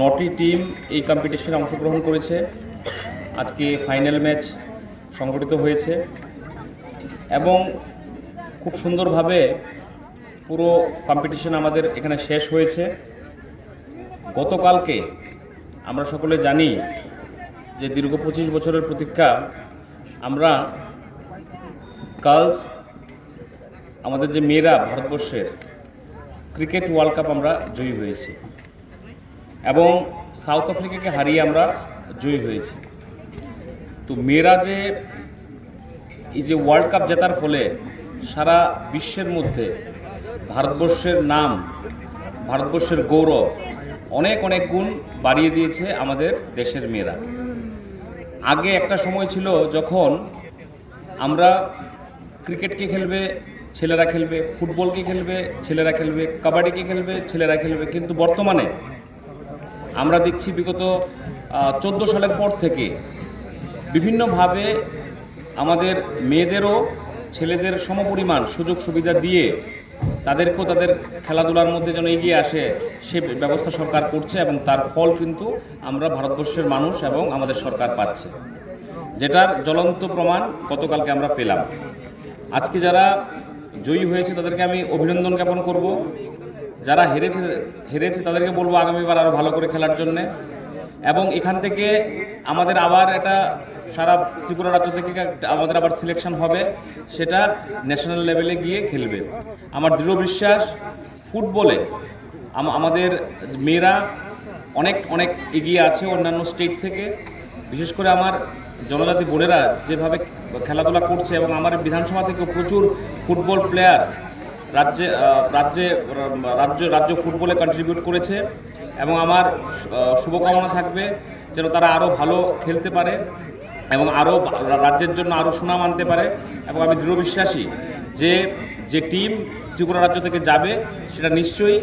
নটি টিম এই কম্পিটিশনে অংশগ্রহণ করেছে। আজকে ফাইনাল ম্যাচ সংগঠিত হয়েছে এবং খুব সুন্দরভাবে পুরো কম্পিটিশন আমাদের এখানে শেষ হয়েছে। গতকালকে আমরা সকলে জানি যে দীর্ঘ পঁচিশ বছরের প্রতীক্ষা, আমরা গার্লস আমাদের যে মেয়েরা ভারতবর্ষের ক্রিকেট ওয়ার্ল্ড কাপ আমরা জয়ী হয়েছি। এবং সাউথ আফ্রিকাকে হারিয়ে আমরা জয়ী হয়েছি। তো মেয়েরা যে এই যে ওয়ার্ল্ড কাপ জেতার ফলে সারা বিশ্বের মধ্যে ভারতবর্ষের নাম, ভারতবর্ষের গৌরব অনেক অনেক গুণ বাড়িয়ে দিয়েছে আমাদের দেশের মেয়েরা। আগে একটা সময় ছিল যখন আমরা ক্রিকেটকে খেলবে, ছেলেরা খেলবে ফুটবলকে খেলবে, ছেলেরা খেলবে কাবাডিকে খেলবে, ছেলেরা খেলবে, কিন্তু বর্তমানে আমরা দেখছি বিগত চোদ্দ সালের পর থেকে বিভিন্নভাবে আমাদের মেয়েদেরও ছেলেদের সমপরিমাণ সুযোগ সুবিধা দিয়ে তাদেরকেও তাদের খেলাধুলার মধ্যে যেন এগিয়ে আসে, সে ব্যবস্থা সরকার করছে এবং তার ফল কিন্তু আমরা ভারতবর্ষের মানুষ এবং আমাদের সরকার পাচ্ছে। যেটার জ্বলন্ত প্রমাণ গতকালকে আমরা পেলাম। আজকে যারা জয়ী হয়েছে তাদেরকে আমি অভিনন্দন জ্ঞাপন করব। যারা হেরেছে হেরেছে তাদেরকে বলব আগামীবার আরও ভালো করে খেলার জন্যে। এবং এখান থেকে আমাদের আবার এটা সারা ত্রিপুরা রাজ্য থেকে আমাদের আবার সিলেকশন হবে, সেটা ন্যাশনাল লেভেলে গিয়ে খেলবে। আমার দৃঢ় বিশ্বাস, ফুটবলে আমাদের মেয়েরা অনেক অনেক এগিয়ে আছে অন্যান্য স্টেট থেকে। বিশেষ করে আমার জনজাতি বোনেরা যেভাবে খেলাধুলা করছে এবং আমার বিধানসভা থেকে প্রচুর ফুটবল প্লেয়ার রাজ্যে রাজ্যে রাজ্য রাজ্য ফুটবলে কন্ট্রিবিউট করেছে এবং আমার শুভকামনা থাকবে যেন তারা আরও ভালো খেলতে পারে এবং আরও রাজ্যের জন্য আরও সুনাম আনতে পারে এবং আমি দৃঢ় বিশ্বাসী যে যে টিম ত্রিপুরা রাজ্য থেকে যাবে সেটা নিশ্চয়ই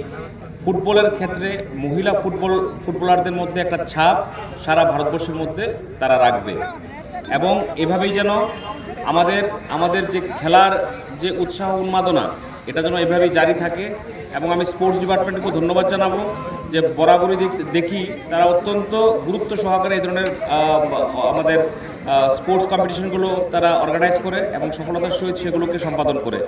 ফুটবলের ক্ষেত্রে মহিলা ফুটবল, ফুটবলারদের মধ্যে একটা ছাপ সারা ভারতবর্ষের মধ্যে তারা রাখবে এবং এভাবেই যেন আমাদের আমাদের যে খেলার যে উৎসাহ উন্মাদনা এটা যেন এভাবেই জারি থাকে। এবং আমি স্পোর্টস ডিপার্টমেন্টকে ধন্যবাদ জানাব যে বরাবরই দেখি তারা অত্যন্ত গুরুত্ব সহকারে এই ধরনের আমাদের স্পোর্টস কম্পিটিশনগুলো তারা অর্গানাইজ করে এবং সফলতার সহিত সেগুলোকে সম্পাদন করে।